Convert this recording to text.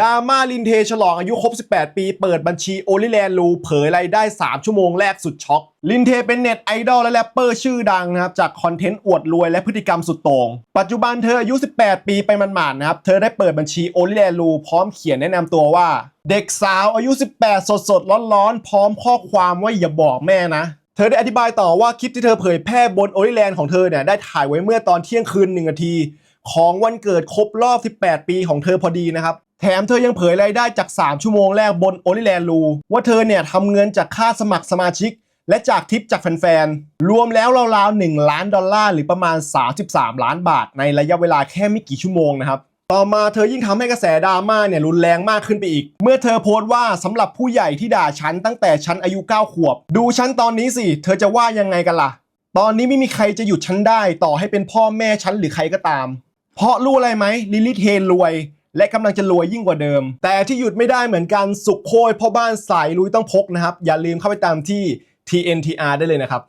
ดาม่าลินเทฉลองอายุครบ 18 ปี เปิดบัญชีโอลิแลนลูเผยรายได้ 3 ชั่วโมงแรกสุดช็อก ลินเทเป็นเน็ตไอดอลและแรปเปอร์ชื่อดังนะครับ จากคอนเทนต์อวดรวยและพฤติกรรมสุดโต่งปัจจุบันเธออายุ 18 ปีไปมันๆนนะครับ เธอได้เปิดบัญชีโอลิแลนลูพร้อมเขียนแนะนำตัวว่า เด็กสาวอายุ 18 สดสดๆร้อนๆ พร้อมข้อความว่าอย่าบอกแม่นะเธอได้อธิบายต่อว่าคลิปที่เธอเผยแพร่บนโอลิแลนของเธอเนี่ยได้ถ่ายไว้เมื่อตอนเที่ยงคืนหนึ่งนาที ของวันเกิดครบรอบ 18 ปีของเธอพอดีนะครับแถมเธอยังเผยรายได้จาก 3 ชั่วโมงแรกบนโอลิแลนลูว่าเธอเนี่ยทำเงินจากค่าสมัครสมาชิก และจากทิปจากแฟนๆ รวมแล้วราวๆ 1 ล้านดอลลาร์หรือประมาณ 33 ล้านบาท ในระยะเวลาแค่ไม่กี่ชั่วโมงนะครับ ต่อมาเธอยิ่งทำให้กระแสดราม่าเนี่ยรุนแรงมากขึ้นไปอีก เมื่อเธอโพสต์ว่าสำหรับผู้ใหญ่ที่ด่าฉันตั้งแต่ฉันอายุ 9 ขวบ ดูฉันตอนนี้สิ เธอจะว่ายังไงกันล่ะ ตอนนี้ไม่มีใครจะหยุดฉันได้ ต่อให้เป็นพ่อแม่ฉันหรือใครก็ตาม เพราะรู้อะไรไหมลิลิเทนรวย และกำลังจะรวยยิ่งกว่าเดิม แต่ที่หยุดไม่ได้เหมือนกันสุขโคยพ่อบ้านสายลุยต้องพกนะครับ อย่าลืมเข้าไปตามที่ TNTR ได้เลยนะครับ